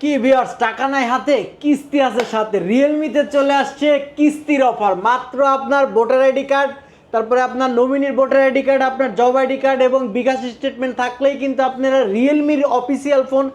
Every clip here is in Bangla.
কি ভিউয়ার্স টাকা নাই হাতে, কিস্তি আছে সাথে। রিয়েলমিতে চলে আসছে কিস্তির অফার মাত্র আপনার ভোটার আইডি কার্ড, তারপরে আপনার নমিনির ভোটার আইডি কার্ড, আপনার জব আইডি কার্ড এবং বিকাশ স্টেটমেন্ট থাকলেই কিন্তু আপনারা রিয়েলমির অফিসিয়াল ফোন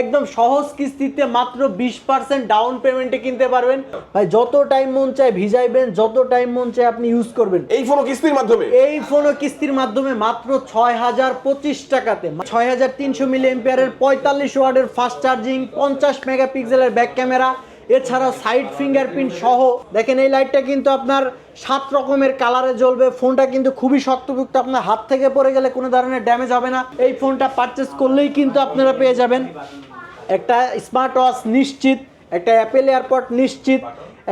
একদম সহজ কিস্তিতে মাত্র বিশ পার্সেন্ট ডাউন পেমেন্টে কিনতে পারবেন। ভাই যত টাইম মন চায় ভিজাইবেন যত টাইম মন চায় আপনি ইউজ করবেন। এই ফোনও কিস্তির মাধ্যমে? এই ফোনও কিস্তির মাধ্যমে মাত্র ছয় হাজার পঁচিশ টাকাতে ছয় হাজার তিনশো মিলি এম্পিয়ারের পঁয়তাল্লিশ ওয়ার্ডের ফাস্ট চার্জিং পঞ্চাশ মেগাপিক্সেলের ব্যাক ক্যামেরা এছাড়াও সাইড ফিঙ্গারপ্রিন্ট সহ, দেখেন এই লাইটটা কিন্তু আপনার সাত রকমের কালারে জ্বলবে। ফোনটা কিন্তু খুবই শক্তপোক্ত, আপনার হাত থেকে পড়ে গেলে কোনো ধরনের ড্যামেজ হবে না। এই ফোনটা পারচেস করলেই কিন্তু আপনারা পেয়ে যাবেন। একটা স্মার্ট ওয়াচ নিশ্চিত, একটা অ্যাপেল এয়ারপড নিশ্চিত,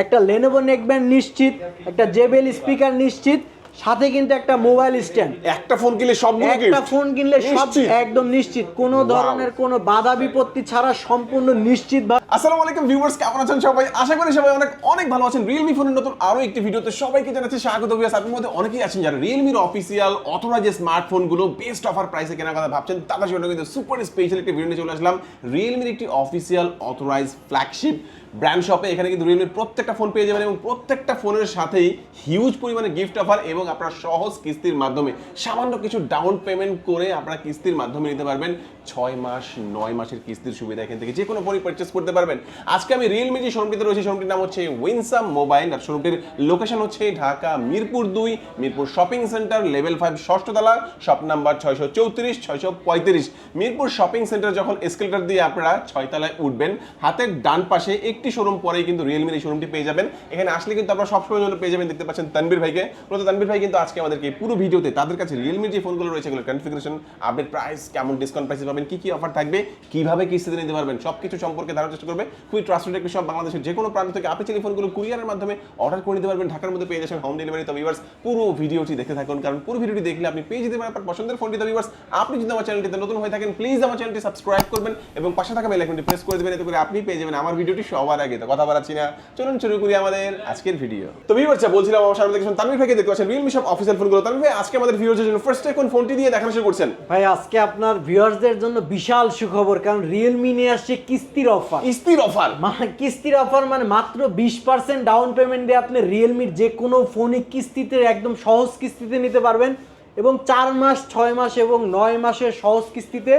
একটা লেনোভো নেকব্যান্ড নিশ্চিত, একটা জেবেল স্পিকার নিশ্চিত সাথে কিন্তু একটা মোবাইল স্ট্যান্ড। একটা ফোন কিনলে সবগুলো একটা ফোন কিনলে সব একদম নিশ্চিত। কোনো ধরনের কোনো বাধা বিপত্তি ছাড়া সম্পূর্ণ নিশ্চিত আসসালামু আলাইকুম ভিউয়ার্স কেমন আছেন সবাই? আশা করি সবাই অনেক অনেক ভালো আছেন। রিয়েলমি ফোনের নতুন আরও একটি ভিডিওতে সবাইকে জানাচ্ছি স্বাগত ভিউয়ার্স আপনার মধ্যে অনেকেই আছেন যারা রিয়েলমির অফিসিয়াল অথরাইজ স্মার্টফোনগুলো বেস্ট অফার প্রাইসে কেনার কথা ভাবছেন। তাদের জন্য কিন্তু সুপার স্পেশাল একটি ভিডিও নিয়ে চলে আসলাম। রিয়েলমির একটি অফিসিয়াল অথরাইজ ফ্ল্যাগশিপ ব্র্যান্ড শপে এখানে কিন্তু রিয়েলমির প্রত্যেকটা ফোন পেয়ে যাবেন এবং প্রত্যেকটা ফোনের সাথেই হিউজ পরিমাণে গিফট অফার এবং আপনার সহজ কিস্তির মাধ্যমে সামান্য কিছু ডাউন পেমেন্ট করে আপনারা কিস্তির মাধ্যমে নিতে পারবেন। ছয় মাস, নয় মাসের কিস্তির সুবিধা এখান থেকে যে কোনো ফোনই পারচেস করতে পারবেন। আজকে আমি রিয়েলমি যে শোরুমটিতে রয়েছে, শোরুমটির নাম হচ্ছে উইনসাম মোবাইল আর শোরুমটির লোকেশন হচ্ছে ঢাকা মিরপুর দুই, Mirpur shopping centre level five ষষ্ঠতলা shop number ছয়শো চৌত্রিশ, ছয়শো পঁয়ত্রিশ। মিরপুর শপিং সেন্টার যখন এসকেলেটার দিয়ে আপনারা ছয়তলায় উঠবেন, হাতের ডান পাশে একটি শোরুম পরেই কিন্তু রিয়েলমির এই শোরুমটি পেয়ে যাবেন। এখানে আসলে কিন্তু আপনারা সবসময় জন্য পেয়ে যাবেন, দেখতে পাচ্ছেন তানবীর ভাইকে। মূলত তানবীর ভাই কিন্তু আজকে আমাদেরকে পুরো ভিডিওতে তাদের কাছে রিয়েলমির যে ফোনগুলো রয়েছে, এগুলোর কনফিগারেশন আপডেট প্রাইস কেমন ডিসকাউন্ট প্রাইসে পাবেন, কি কি অফার থাকবে, কীভাবে কিস্তিতে নিতে পারবেন, সবকিছু সম্পর্কে ধারণার চেষ্টা করবে। খুবই ট্রাস্টেড একটি সব বাংলাদেশের যে কোনো প্রান্ত থেকে আপনি চাইলে ফোনগুলো কুরিয়ারের মাধ্যমে অর্ডার করে নিতে পারবেন। ঢাকার মধ্যে পেয়ে যাচ্ছেন হোম ডেলিভারি তো ভিউয়ার্স পুরো ভিডিওটি দেখতে থাকুন, কারণ পুরো ভিডিওটি দেখলে আপনি পেয়ে যেতে পারেন আপনার পছন্দের ফোনটি তো ভিউয়ার্স আপনি যদি আমার চ্যানেলটিতে নতুন হয়ে থাকেন প্লিজ আমার চ্যানেলটি সাবস্ক্রাইব করবেন এবং পাশে থাকা বেল আইকনটি প্রেস করে দেবেন, এতে করে আপনি পেয়ে যাবেন আমার ভিডিওটি সবার আগে। তো কথা বাড়াচ্ছি না। চলুন শুরু করি আমাদের আজকের ভিডিও তো ভিউয়ার্স বলছিলাম আমার সামনে দেখছেন তানভীর ভাইকে দেখতে পাচ্ছেন রিয়েলমি সব অফিসিয়াল ফোনগুলো তানভীর ভাই আজকে আমাদের ভিউয়ার্সের জন্য ফার্স্টে কোন ফোনটি দিয়ে দেখানো শুরু করছেন। ভাই আজকে আপনার ভিউয়ার্সদের জন্য বিশাল সুখবর কারণ রিয়েলমি নিয়ে আসছে কিস্তির অফার কিস্তির অফার মানে কিস্তির অফার মানে মাত্র বিশ পার্সেন্ট ডাউন পেমেন্ট দিয়ে আপনি রিয়েলমির যে কোনো ফোনই কিস্তিতে একদম সহজ কিস্তিতে নিতে পারবেন। এবং চার মাস ছয় মাস এবং নয় মাসের সহজ কিস্তিতে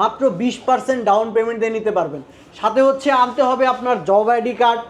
মাত্র বিশ পার্সেন্ট ডাউন পেমেন্ট দিয়ে নিতে পারবেন। সাথে হচ্ছে আনতে হবে আপনার job ID card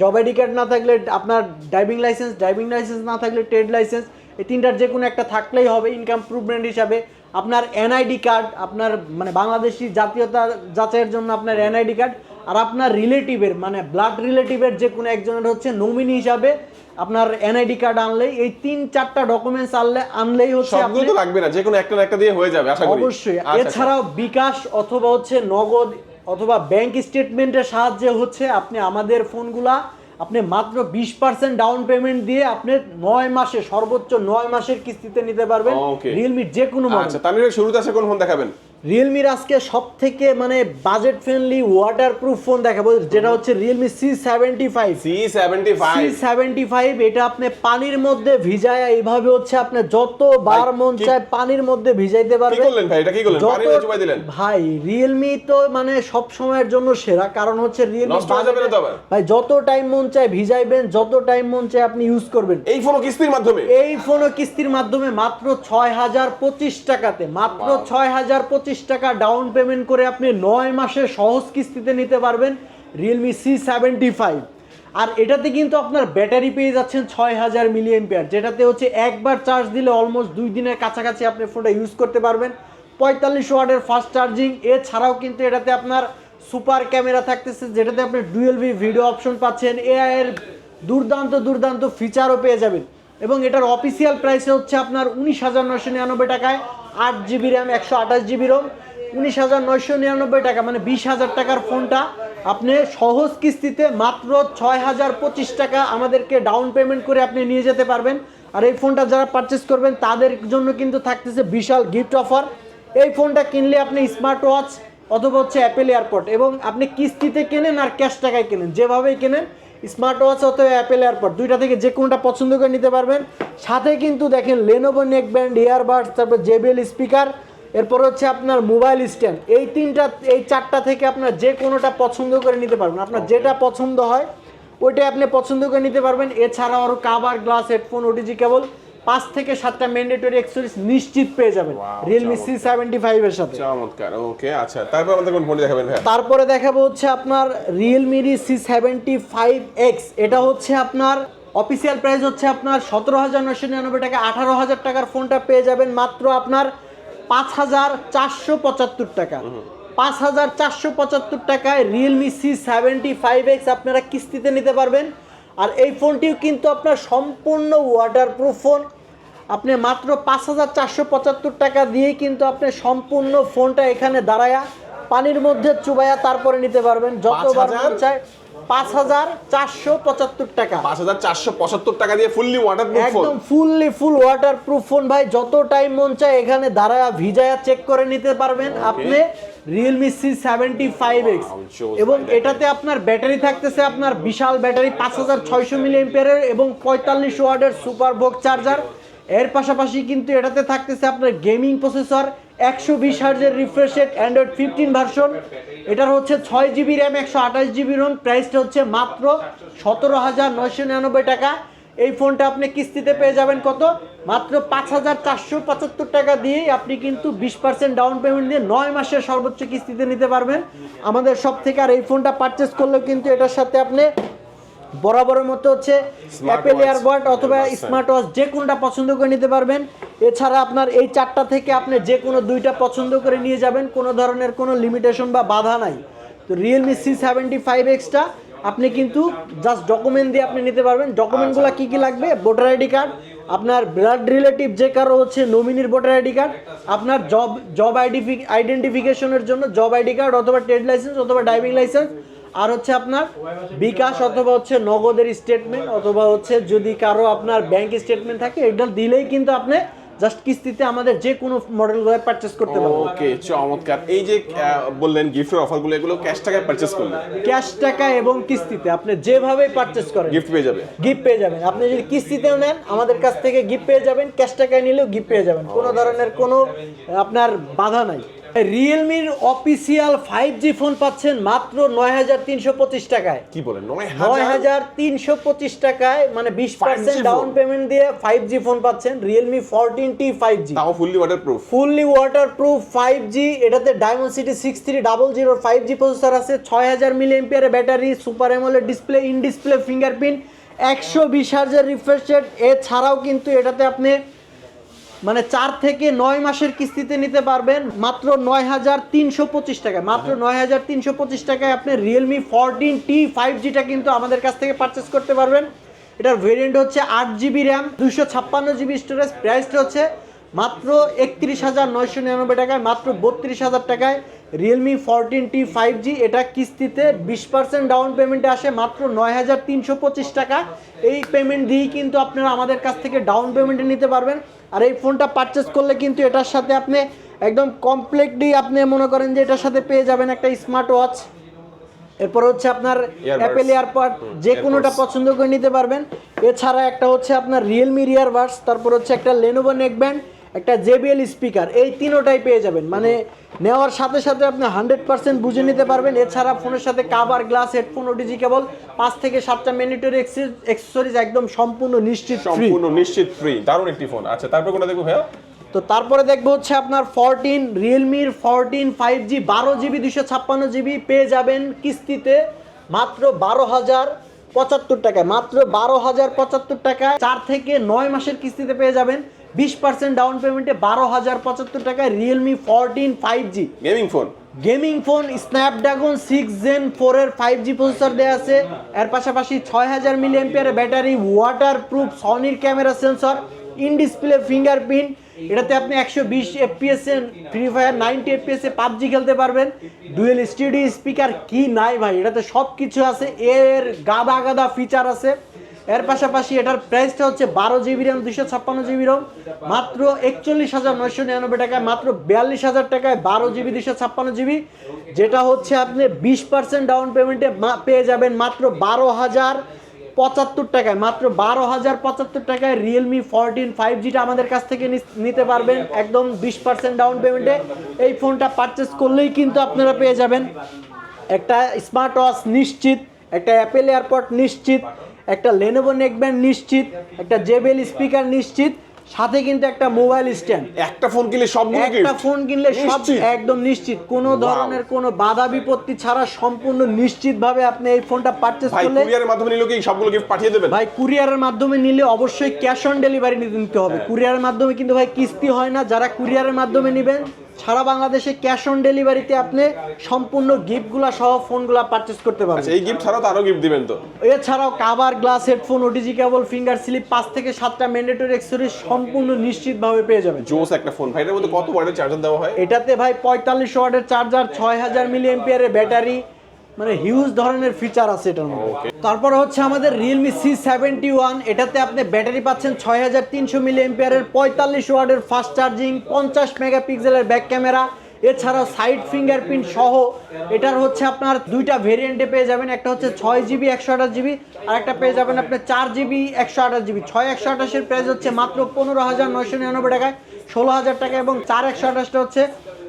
job ID card না থাকলে আপনার ড্রাইভিং লাইসেন্স ড্রাইভিং লাইসেন্স না থাকলে ট্রেড লাইসেন্স এই তিনটার যে কোনো একটা থাকলেই হবে ইনকাম প্রুভমেন্ট হিসাবে। আপনার এনআইডি কার্ড আপনার মানে বাংলাদেশি জাতীয়তা যাচাইয়ের জন্য আপনার এনআইডি কার্ড আর আপনার রিলেটিভের মানে ব্লাড রিলেটিভের যে কোনো একজনের হচ্ছে নমিনি হিসাবে আপনার এনআইডি কার্ড আনলেই এই তিন চারটা ডকুমেন্টস আনলে আনলেই হচ্ছে সবগুলো আপনি তো লাগবে না যে কোনো একটা একটা দিয়ে হয়ে যাবে আশা করি অবশ্যই আচ্ছা, আচ্ছা। এছাড়াও বিকাশ অথবা হচ্ছে নগদ অথবা ব্যাংক স্টেটমেন্টের সাহায্যে হচ্ছে আপনি আমাদের ফোনগুলা আপনি মাত্র বিশ পার্সেন্ট ডাউন পেমেন্ট দিয়ে আপনি নয় মাসে সর্বোচ্চ নয় মাসের কিস্তিতে নিতে পারবেন. রিয়েলমির যে কোনো আচ্ছা তানভীর শুরুতে আছে কোন ফোন দেখাবেন রিয়েলমির আজকে সব থেকে মানে budget friendly waterproof phone দেখাবো যেটা হচ্ছে Realme C seventy five C seventy five C seventy five এটা আপনি পানির মধ্যে ভিজায় এইভাবে হচ্ছে আপনি যতবার ভাই, মন চায় পানির মধ্যে ভিজাইতে পারবেন। করলেন ভাই? এটা কি করলেন? পানি যত চুবাই দিলেন? ভাই রিয়েলমি তো মানে সব সময়ের জন্য সেরা কারণ হচ্ছে রিয়েলমি ভাই যত টাইম মন চায় ভিজাইবেন যত টাইম মন চায় আপনি ইউজ করবেন। এই ফোনও কিস্তির মাধ্যমে? এই ফোনও কিস্তির মাধ্যমে মাত্র ছয় হাজার পঁচিশ টাকাতে মাত্র. ছয় হাজার পঁচিশ টাকা ডাউন পেমেন্ট করে আপনি নয় মাসে সহজ কিস্তিতে নিতে পারবেন রিয়েলমি সি সেভেন্টি ফাইভ আর এটাতে কিন্তু আপনার ব্যাটারি পেয়ে যাচ্ছেন ছয় হাজার মিলি এম্পিয়ার যেটাতে হচ্ছে একবার চার্জ দিলে অলমোস্ট দুই দিনের কাছাকাছি আপনি ফোনটা ইউজ করতে পারবেন। পঁয়তাল্লিশ ওয়ার্ডের ফাস্ট চার্জিং এছাড়াও কিন্তু এটাতে আপনার সুপার ক্যামেরা থাকতেছে, যেটাতে আপনি ডুয়েল ভি ভিডিও অপশন পাচ্ছেন এআইয়ের দুর্দান্ত দুর্দান্ত ফিচারও পেয়ে যাবেন। এবং এটার অফিসিয়াল প্রাইসে হচ্ছে আপনার উনিশ হাজার নয়শো নিরানব্বই টাকায় আট জিবি র্যাম, একশো আঠাশ জিবি রোম, উনিশ হাজার নয়শো নিরানব্বই টাকা মানে বিশ হাজার টাকার ফোনটা। আপনি সহজ কিস্তিতে মাত্র ছয় হাজার পঁচিশ টাকা আমাদেরকে ডাউন পেমেন্ট করে আপনি নিয়ে যেতে পারবেন। আর এই ফোনটা যারা পারচেস করবেন, তাদের জন্য কিন্তু থাকতেছে বিশাল গিফট অফার এই ফোনটা কিনলে আপনি স্মার্ট ওয়াচ অথবা হচ্ছে অ্যাপেল এয়ারপোর্ট এবং আপনি কিস্তিতে কেনেন আর ক্যাশ টাকায় কেনেন। যেভাবেই কেনেন স্মার্ট ওয়াচ অথবা অ্যাপেল এয়ারপড দুইটা থেকে যে কোনোটা পছন্দ করে নিতে পারবেন। সাথে কিন্তু দেখেন লেনোভো নেক ব্যান্ড ইয়ারবাডস তারপর জেবিএল স্পিকার এরপর হচ্ছে আপনার মোবাইল স্ট্যান্ড এই তিনটা এই চারটা থেকে আপনার যে কোনোটা পছন্দ করে নিতে পারবেন। আপনার যেটা পছন্দ হয় ওইটাই আপনি পছন্দ করে নিতে পারবেন। এছাড়াও আরও cover glass headphone OTG cable পাঁচ থেকে সাতটা ম্যান্ডেটরি অ্যাক্সেসরিজ নিশ্চিত পেয়ে যাবেন। রিয়েলমি সি সেভেন্টি ফাইভের সাথে। চমৎকার ওকে আচ্ছা তারপর আমাদের কোন ফোনটি দেখাবেন ভাইয়া তারপরে দেখাবো হচ্ছে আপনার রিয়েলমির সি সেভেন্টি ফাইভ এক্স এটা হচ্ছে আপনার অফিসিয়াল প্রাইস হচ্ছে আপনার সতেরো হাজার নশো নিরানব্বই টাকা। আঠারো হাজার টাকার ফোনটা পেয়ে যাবেন মাত্র আপনার পাঁচ হাজার চারশো পঁচাত্তর টাকা। পাঁচ হাজার চারশো পঁচাত্তর টাকায় Realme C seventy five X আপনারা কিস্তিতে নিতে পারবেন। আর এই ফোনটিও কিন্তু আপনার সম্পূর্ণ ওয়াটারপ্রুফ ফোন আপনি মাত্র পাঁচ হাজার চারশো পঁচাত্তর টাকা দিয়ে কিন্তু আপনি সম্পূর্ণ ফোনটা এখানে দাঁড়ায়া পানির মধ্যে চুবাইয়া তারপরে নিতে পারবেন যতবার? মন চায়। পাঁচ হাজার চারশো পঁচাত্তর টাকা। পাঁচ হাজার চারশো পঁচাত্তর টাকা দিয়ে ফুললি ওয়াটার একদম fully full waterproof phone ভাই। যত টাইম মন চায় এখানে দাঁড়ায়া ভিজায়া চেক করে নিতে পারবেন। আপনি Realme C seventy five X এবং এটাতে আপনার ব্যাটারি থাকতেছে আপনার বিশাল ব্যাটারি পাঁচ হাজার ছয়শো মিলি এবং পঁয়তাল্লিশ ওয়ার্ডের সুপার ভোগ চার্জার। এর পাশাপাশি কিন্তু এটাতে থাকতেছে আপনার গেমিং প্রসেসর একশো বিশ হার্জের রিফ্রেশেড অ্যান্ড্রয়েড ফিফটিন ভার্সন এটার হচ্ছে ছয় জিবি র্যাম একশো আঠাশ জিবি রোম। প্রাইসটা হচ্ছে মাত্র সতেরো হাজার নয়শো নিরানব্বই টাকা। এই ফোনটা আপনি কিস্তিতে পেয়ে যাবেন কত? মাত্র পাঁচ হাজার চারশো পঁচাত্তর টাকা দিয়েই আপনি কিন্তু বিশ পার্সেন্ট ডাউন পেমেন্ট দিয়ে নয় মাসের সর্বোচ্চ কিস্তিতে নিতে পারবেন। আমাদের সব থেকে আর এই ফোনটা পারচেস করলেও কিন্তু এটার সাথে আপনি বরাবরের মতো হচ্ছে অ্যাপেল এয়ারবাড অথবা স্মার্ট ওয়াচ যে কোনটা পছন্দ করে নিতে পারবেন। এছাড়া আপনার এই চারটা থেকে আপনি যে কোনো দুইটা পছন্দ করে নিয়ে যাবেন। কোনো ধরনের কোনো লিমিটেশন বা বাধা নাই। তো Realme C seventy five extra আপনি কিন্তু জাস্ট ডকুমেন্ট দিয়ে আপনি নিতে পারবেন। ডকুমেন্টগুলো কি কি লাগবে? ভোটার আইডি কার্ড আপনার ব্লাড রিলেটিভ যে কারও হচ্ছে নমিনির ভোটার আইডি কার্ড আপনার জব জব আইডেন্টিফি আইডেন্টিফিকেশনের জন্য জব আইডি কার্ড অথবা ট্রেড লাইসেন্স অথবা ড্রাইভিং লাইসেন্স আর হচ্ছে আপনার বিকাশ অথবা হচ্ছে নগদের স্টেটমেন্ট অথবা হচ্ছে যদি কারও আপনার ব্যাংক স্টেটমেন্ট থাকে এটা দিলেই কিন্তু আপনি জাস্ট কিস্তিতে আমাদের যে কোনো মডেলগুলো পারচেস করতে পারব। ওকে চমৎকার। এই যে বললেন গিফটের অফারগুলো এগুলো ক্যাশ টাকায় পারচেস করলে? ক্যাশ টাকা এবং কিস্তিতে আপনি যেভাবে পারচেস করেন গিফট পেয়ে যাবেন। গিফট পেয়ে যাবেন। আপনি যদি কিস্তিতেও নেন আমাদের কাছ থেকে গিফট পেয়ে যাবেন ক্যাশ টাকায় নিলেও গিফট পেয়ে যাবেন। কোনো ধরনের কোনো আপনার বাধা নাই। রিয়েলমির অফিসিয়াল ফাইভ জি ফোন পাচ্ছেন মাত্র নয় হাজার তিনশো পঁচিশ টাকায়। কি বলেন? নয় হাজার? তিনশো পঁচিশ টাকায় মানে বিশ পার্সেন্ট ডাউন পেমেন্ট দিয়ে ফাইভ জি ফোন পাচ্ছেন Realme fourteen T five G fully waterproof fully waterproof five G এটাতে Dimensity six three double zero five G processor আছে ছয় হাজার মিলি এমপিয়ারের battery super AMOLED display in display fingerprint একশো বিশ হাজার রিফ্রেশ রেট এছাড়াও কিন্তু এটাতে আপনি মানে চার থেকে নয় মাসের কিস্তিতে নিতে পারবেন মাত্র নয় হাজার তিনশো পঁচিশ টাকায় মাত্র নয় হাজার তিনশো পঁচিশ টাকায় আপনি রিয়েলমি ফোরটিন টি ফাইভ জিটা কিন্তু আমাদের কাছ থেকে পারচেস করতে পারবেন। এটার ভেরিয়েন্ট হচ্ছে আট জিবি র্যাম দুশো ছাপ্পান্ন জিবি স্টোরেজ প্রাইসটা হচ্ছে মাত্র একত্রিশ হাজার নয়শো নিরানব্বই টাকায় মাত্র বত্রিশ হাজার টাকায় Realme fourteen T five G এটা কিস্তিতে বিশ পার্সেন্ট ডাউন পেমেন্টে আসে মাত্র নয় হাজার তিনশো পঁচিশ টাকা। এই পেমেন্ট দিয়েই কিন্তু আপনারা আমাদের কাছ থেকে ডাউন পেমেন্টে নিতে পারবেন। আর এই ফোনটা পারচেস করলে কিন্তু এটার সাথে আপনি একদম কমপ্লিটলি আপনি মনে করেন যে এটার সাথে পেয়ে যাবেন একটা স্মার্ট ওয়াচ এরপর হচ্ছে আপনার অ্যাপেল এয়ারপড যে কোনোটা পছন্দ করে নিতে পারবেন। এছাড়া একটা হচ্ছে আপনার রিয়েলমি ইয়ারবাডস তারপর হচ্ছে একটা লেনোভো নেকব্যান্ড একটা জেবিএল স্পিকার এই তিনোটাই পেয়ে যাবেন। মানে নেওয়ার সাথে সাথে আপনি হান্ড্রেড পার্সেন্ট বুঝে নিতে পারবেন। এছাড়া ফোনের সাথে cover glass headphone OTG cable পাঁচ থেকে সাতটা মিনিটের এক্সেসরিজ একদম সম্পূর্ণ নিশ্চিত সম্পূর্ণ নিশ্চিত ফ্রি দারুণ একটি ফোন আচ্ছা তারপর কোনটা দেখব ভাইয়া? তো তারপরে দেখব হচ্ছে আপনার ফোরটিন রিয়েলমির ফোরটিন ফাইভ জি বারো জিবি দুশো ছাপ্পান্ন জিবি পেয়ে যাবেন কিস্তিতে মাত্র বারো হাজার পঁচাত্তর টাকায়। মাত্র বারো হাজার পঁচাত্তর টাকায় চার থেকে নয় মাসের কিস্তিতে পেয়ে যাবেন। বিশ পার্সেন্ট ডাউন পেমেন্টে বারো হাজার পঁচাত্তর টাকায় Realme fourteen five G gaming phone gaming phone Snapdragon six Gen ফোরের ফাইভ জি প্রসেসর দেওয়া আছে। এর পাশাপাশি ছয় হাজার মিলি এমপিয়ারের battery waterproof সনির camera sensor in display fingerprint এটাতে আপনি একশো বিশ এফপিএস এ ফ্রি ফায়ার নাইনটি এফপিএস এ পাবজি খেলতে পারবেন। ডুয়েল স্টুডিও স্পিকার কি নাই ভাই? এটাতে সব কিছু আছে। এর গাদা গাদা ফিচার আছে। এর পাশাপাশি এটার প্রাইসটা হচ্ছে বারো জিবি র্যাম দুশো ছাপ্পান্ন জিবি রম মাত্র একচল্লিশ হাজার নয়শো নিরানব্বই টাকায়, মাত্র বিয়াল্লিশ হাজার টাকায় বারো জিবি দুশো ছাপ্পান্ন জিবি যেটা হচ্ছে আপনি বিশ পার্সেন্ট ডাউন পেমেন্টে পেয়ে যাবেন মাত্র বারো হাজার পঁচাত্তর টাকায়, মাত্র বারো হাজার পঁচাত্তর টাকায় রিয়েলমি ফোরটিন ফাইভ জিটা আমাদের কাছ থেকে নিতে পারবেন একদম বিশ পার্সেন্ট ডাউন পেমেন্টে এই ফোনটা পারচেস করলেই কিন্তু আপনারা পেয়ে যাবেন। একটা স্মার্ট ওয়াচ নিশ্চিত, একটা অ্যাপেল এয়ারপোর্ট নিশ্চিত একটা লেনোভো নেকব্যান্ড নিশ্চিত একটা জেবেল স্পিকার নিশ্চিত সাথে কিন্তু একটা মোবাইল স্ট্যান্ড একটা ফোন কিনলে সবগুলো একটা ফোন কিনলে সব একদম নিশ্চিত। কোনো ধরনের কোনো বাধা বিপত্তি ছাড়া সম্পূর্ণ নিশ্চিতভাবে আপনি এই ফোনটা পারচেস ভাই করলে কুরিয়ারের মাধ্যমে নিলেও কি সবগুলো গিফট পাঠিয়ে দেবেন? ভাই কুরিয়ারের মাধ্যমে নিলে অবশ্যই ক্যাশ অন ডেলিভারি নিতে হবে। হ্যাঁ। কুরিয়ারের মাধ্যমে কিন্তু ভাই কিস্তি হয় না। যারা কুরিয়ারের মাধ্যমে নেবেন সারা বাংলাদেশে ক্যাশ অন ডেলিভারিতে আপনি সম্পূর্ণ গিফটগুলা সহ ফোনগুলো পারচেস করতে পারবেন। আচ্ছা এই গিফট ছাড়াও তো আরও গিফট দিবেন তো। এছাড়াও cover glass headphone OTG cable finger sleeve পাঁচ থেকে সাতটা ম্যান্ডেটরি এক্সেসরি সম্পূর্ণ নিশ্চিতভাবে পেয়ে যাবেন। জোস একটা ফোন ভাই এটার মধ্যে কত ওয়াটের চার্জার দেওয়া হয়? এটাতে ভাই পঁয়তাল্লিশ ওয়াটের চার্জার ছয় হাজার মিলি এমপিয়ারের ব্যাটারি মানে হিউজ ধরনের ফিচার আছে এটার মধ্যে। তারপরে হচ্ছে আমাদের রিয়েলমি সি সেভেন্টি ওয়ান এটাতে আপনি ব্যাটারি পাচ্ছেন ছয় হাজার তিনশো মিলি এম্পিয়ারের পঁয়তাল্লিশ ওয়ার্ডের ফাস্ট চার্জিং পঞ্চাশ মেগাপিক্সেলের ব্যাক ক্যামেরা এছাড়াও সাইড ফিঙ্গারপ্রিন্ট সহ। এটার হচ্ছে আপনার দুইটা ভেরিয়েন্টে পেয়ে যাবেন একটা হচ্ছে ছয় জিবি একশো আঠাশ জিবি আর একটা পেয়ে যাবেন আপনার চার জিবি একশো আঠাশ জিবি। ছয় একশো আঠাশের প্রাইস হচ্ছে মাত্র পনেরো হাজার নয়শো নিরানব্বই টাকায় ষোলো হাজার টাকা এবং চার একশো আঠাশটা হচ্ছে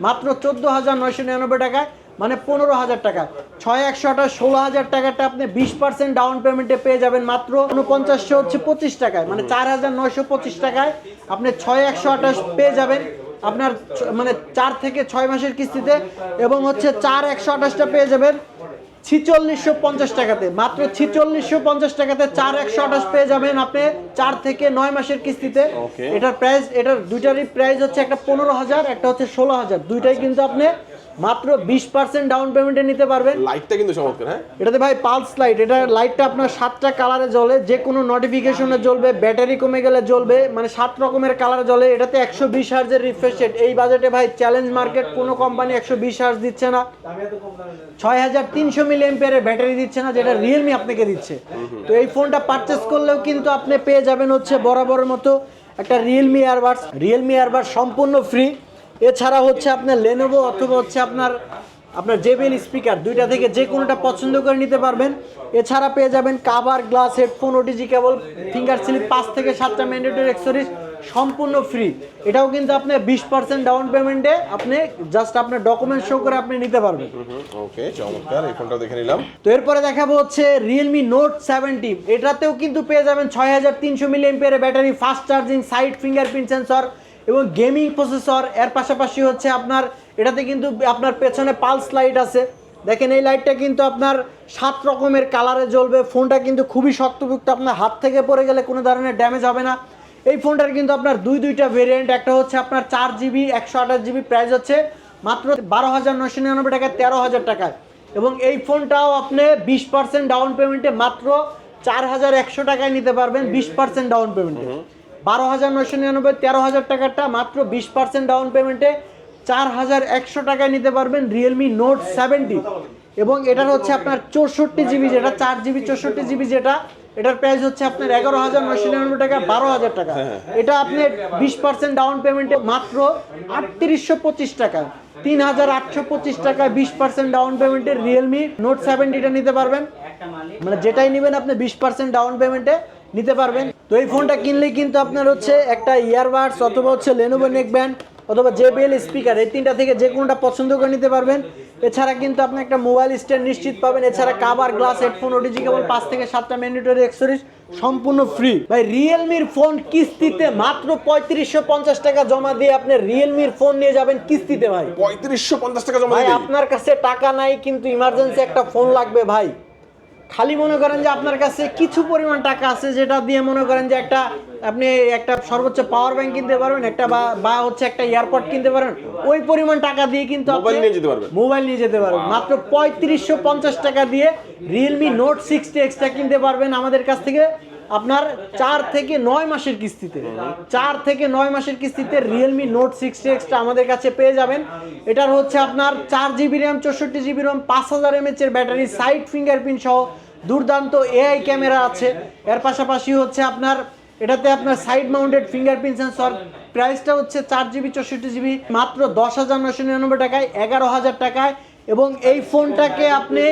মাত্র চোদ্দ হাজার নয়শো নিরানব্বই টাকায়। মানে পনেরো হাজার টাকা। ছয় একশো আঠাশ ষোলো হাজার টাকাটা আপনি বিশ পার্সেন্ট ডাউন পেমেন্টে পেয়ে যাবেন মাত্র উনপঞ্চাশশো হচ্ছে পঁচিশ টাকায়। মানে চার হাজার নয়শো পঁচিশ টাকায় আপনি ছয় একশো আঠাশ পেয়ে যাবেন আপনার মানে চার থেকে ছয় মাসের কিস্তিতে এবং হচ্ছে চার একশো আঠাশটা পেয়ে যাবেন ছিচল্লিশশো পঞ্চাশ টাকাতে। মাত্র ছিচল্লিশশো পঞ্চাশ টাকাতে চার একশো আঠাশ পেয়ে যাবেন আপনি চার থেকে নয় মাসের কিস্তিতে। এটার প্রাইস এটার দুইটারই প্রাইস হচ্ছে একটা পনেরো হাজার একটা হচ্ছে ষোলো হাজার। দুইটাই কিন্তু আপনি মাত্র বিশ পার্সেন্ট ডাউন পেমেন্টে নিতে পারবেন। লাইটটা কিন্তু চমৎকার হ্যাঁ? এটাতে ভাই পালস লাইট এটা লাইটটা আপনার সাতটা কালারে জ্বলে যে কোনো নোটিফিকেশনে জ্বলবে ব্যাটারি কমে গেলে জ্বলবে মানে সাত রকমের কালারে জ্বলে এটাতে একশো বিশ হার্জের রিফ্রেশ রেট এই বাজেটে ভাই চ্যালেঞ্জ মার্কেট কোনো কোম্পানি একশো বিশ হার্জ দিচ্ছে না। ছয় হাজার তিনশো মিলি এম্পিয়ারের ব্যাটারি দিচ্ছে না যেটা রিয়েলমি আপনাকে দিচ্ছে। তো এই ফোনটা পারচেস করলেও কিন্তু আপনি পেয়ে যাবেন হচ্ছে বরাবরের মতো একটা রিয়েলমি এয়ারবাডস রিয়েলমি এয়ারবাডস সম্পূর্ণ ফ্রি এছাড়া হচ্ছে আপনার লেনোভো অথবা হচ্ছে আপনার আপনার জেবিএল স্পিকার দুইটা থেকে যে কোনোটা পছন্দ করে নিতে পারবেন। এছাড়া পেয়ে যাবেন cover glass headphone OTG cable finger slip পাঁচ থেকে সাতটা ম্যান্ডেটরি অ্যাক্সেসরিজ সম্পূর্ণ ফ্রি এটাও কিন্তু আপনি বিশ পার্সেন্ট ডাউন পেমেন্টে আপনি জাস্ট আপনার ডকুমেন্ট শো করে আপনি নিতে পারবেন। ওকে চমৎকার এই ফোনটাও দেখে নিলাম। তো এরপরে দেখাবো হচ্ছে রিয়েলমি নোট সেভেন্টি এটাতেও কিন্তু পেয়ে যাবেন ছয় হাজার তিনশো মিলি এম্পিয়ারের battery fast charging side fingerprint sensor এবং গেমিং প্রসেসর, এর পাশাপাশি হচ্ছে আপনার, এটাতে কিন্তু আপনার পেছনে পালস লাইট আছে। দেখেন এই লাইটটা কিন্তু আপনার সাত রকমের কালারে জ্বলবে। ফোনটা কিন্তু খুবই শক্তপোক্ত, আপনার হাত থেকে পড়ে গেলে কোনো ধরনের ড্যামেজ হবে না। এই ফোনটার কিন্তু আপনার দুই, দুইটা ভেরিয়েন্ট একটা হচ্ছে আপনার চার জিবি একশো আঠাশ জিবি প্রাইস হচ্ছে মাত্র বারো হাজার নশো নিরানব্বই টাকায়, তেরো হাজার টাকায়। এবং এই ফোনটাও আপনি বিশ পার্সেন্ট ডাউন পেমেন্টে মাত্র চার হাজার একশো টাকায় নিতে পারবেন বিশ পার্সেন্ট ডাউন পেমেন্টে বারো হাজার নশো নিরানব্বই তেরো হাজার টাকাটা মাত্র বিশ পার্সেন্ট ডাউন পেমেন্টে চার হাজার একশো টাকায় নিতে পারবেন রিয়েলমি নোট সেভেন্টি এবং এটার হচ্ছে আপনার চৌষট্টি জিবি যেটা চার জিবি চৌষট্টি জিবি যেটা এটার প্রাইস হচ্ছে আপনার এগারো হাজার নশো নিরানব্বই টাকা বারো হাজার টাকা। এটা আপনি বিশ পার্সেন্ট ডাউন পেমেন্টে মাত্র আটত্রিশশো পঁচিশ টাকা। তিন হাজার আটশো পঁচিশ টাকা বিশ পার্সেন্ট ডাউন পেমেন্টে রিয়েলমি নোট সেভেন্টিটা নিতে পারবেন। মানে যেটাই নেবেন আপনি বিশ পার্সেন্ট ডাউন পেমেন্টে নিতে পারবেন। তো এই ফোনটা কিনলে কিন্তু আপনার হচ্ছে একটা ইয়ারবাডস অথবা হচ্ছে লেনোভো নেক ব্যান্ড অথবা জেবিএল স্পিকার এই তিনটা থেকে যে কোনোটা পছন্দ করে নিতে পারবেন। এছাড়া কিন্তু আপনি একটা মোবাইল স্ট্যান্ড নিশ্চিত পাবেন। এছাড়া cover glass headphone OTG cable পাঁচ থেকে সাতটা ম্যান্ডেটরি অ্যাক্সেসরিজ সম্পূর্ণ ফ্রি ভাই রিয়েলমির ফোন কিস্তিতে মাত্র পঁয়ত্রিশশো পঞ্চাশ টাকা জমা দিয়ে আপনি রিয়েলমির ফোন নিয়ে যাবেন কিস্তিতে ভাই। পঁয়ত্রিশশো পঞ্চাশ টাকা জমা ভাই আপনার কাছে টাকা নাই কিন্তু ইমার্জেন্সি একটা ফোন লাগবে ভাই। খালি মনে করেন যে আপনার কাছে কিছু পরিমাণ টাকা আছে যেটা দিয়ে মনে করেন যে একটা আপনি একটা সর্বোচ্চ পাওয়ার ব্যাংক কিনতে পারবেন একটা বা বা হচ্ছে একটা এয়ারপোর্ট কিনতে পারেন ওই পরিমাণ টাকা দিয়ে কিন্তু আপনি মোবাইল নিয়ে যেতে পারবেন। মোবাইল নিয়ে যেতে পারবেন মাত্র পঁয়ত্রিশশো পঞ্চাশ টাকা দিয়ে রিয়েলমি নোট সিক্সটি এক্সটা কিনতে পারবেন আমাদের কাছ থেকে আপনার চার থেকে নয় মাসের কিস্তিতে, চার থেকে নয় মাসের কিস্তিতে রিয়েলমি নোট সিক্সটি এক্সটা আমাদের কাছে পেয়ে যাবেন। এটার হচ্ছে আপনার চার জিবি র্যাম চৌষট্টি জিবি র্যাম পাঁচ হাজার এমএচ এর ব্যাটারি সাইড ফিঙ্গারপ্রিন্ট সহ দুর্দান্ত এআই ক্যামেরা আছে। এর পাশাপাশি হচ্ছে আপনার, এটাতে আপনার সাইড মাউন্টেড ফিঙ্গারপ্রিন্ট সেন্সর প্রাইসটা হচ্ছে চার জিবি চৌষট্টি জিবি মাত্র দশ হাজার নশো নিরানব্বই টাকায়, এগারো হাজার টাকায় এবং এই ফোনটাকে আপনি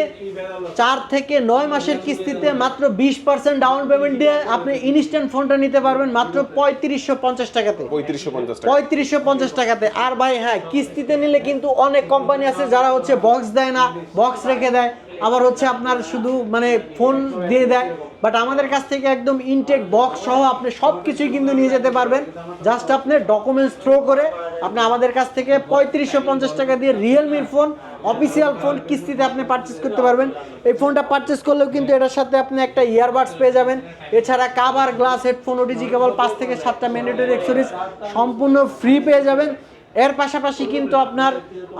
চার থেকে নয় মাসের কিস্তিতে মাত্র বিশ পার্সেন্ট ডাউন পেমেন্ট দিয়ে আপনি ইনস্ট্যান্ট ফোনটা নিতে পারবেন মাত্র পঁয়ত্রিশশো পঞ্চাশ টাকাতে। পঁয়ত্রিশশো পঞ্চাশ পঁয়ত্রিশশো পঞ্চাশ টাকাতে। আর ভাই হ্যাঁ কিস্তিতে নিলে কিন্তু অনেক কোম্পানি আছে যারা হচ্ছে বক্স দেয় না বক্স রেখে দেয়। আবার হচ্ছে আপনার শুধু মানে ফোন দিয়ে দেয় বাট আমাদের কাছ থেকে একদম ইনটেক বক্স সহ আপনি সব কিছুই কিন্তু নিয়ে যেতে পারবেন। জাস্ট আপনি ডকুমেন্টস থ্রো করে আপনি আমাদের কাছ থেকে পঁয়ত্রিশশো পঞ্চাশ টাকা দিয়ে রিয়েলমির ফোন অফিসিয়াল ফোন কিস্তিতে আপনি পারচেস করতে পারবেন। এই ফোনটা পারচেস করলেও কিন্তু এটার সাথে আপনি একটা ইয়ারবাডস পেয়ে যাবেন। এছাড়া cover glass headphone OTG cable পাঁচ থেকে সাতটা ম্যান্ডেটরি অ্যাক্সেসরিজ সম্পূর্ণ ফ্রি পেয়ে যাবেন। এর পাশাপাশি কিন্তু আপনার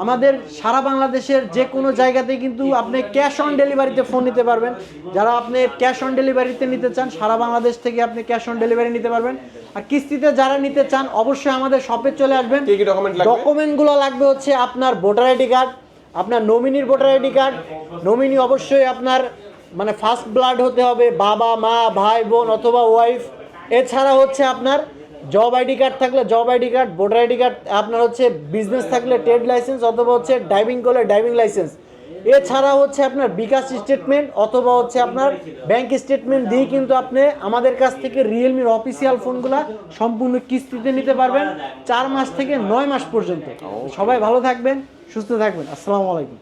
আমাদের সারা বাংলাদেশের যে কোনো জায়গাতে কিন্তু আপনি ক্যাশ অন ডেলিভারিতে ফোন নিতে পারবেন। যারা আপনি ক্যাশ অন ডেলিভারিতে নিতে চান সারা বাংলাদেশ থেকে আপনি ক্যাশ অন ডেলিভারি নিতে পারবেন। আর কিস্তিতে যারা নিতে চান অবশ্যই আমাদের শপে চলে আসবেন? ডকুমেন্টগুলো লাগবে? হচ্ছে আপনার ভোটার আইডি কার্ড আপনার নমিনির ভোটার আইডি কার্ড নমিনি অবশ্যই আপনার মানে ফার্স্ট ব্লাড হতে হবে বাবা মা ভাই বোন অথবা ওয়াইফ এছাড়া হচ্ছে আপনার জব আইডি কার্ড থাকলে job ID card, voter ID card, আপনার হচ্ছে বিজনেস থাকলে ট্রেড লাইসেন্স অথবা হচ্ছে ড্রাইভিং করলে ড্রাইভিং লাইসেন্স এছাড়া হচ্ছে আপনার বিকাশ স্টেটমেন্ট অথবা হচ্ছে আপনার ব্যাংক স্টেটমেন্ট দিয়ে কিন্তু আপনি আমাদের কাছ থেকে রিয়েলমির অফিসিয়াল ফোনগুলা সম্পূর্ণ কিস্তিতে নিতে পারবেন চার মাস থেকে নয় মাস পর্যন্ত। সবাই ভালো থাকবেন, সুস্থ থাকবেন। আসসালামু আলাইকুম।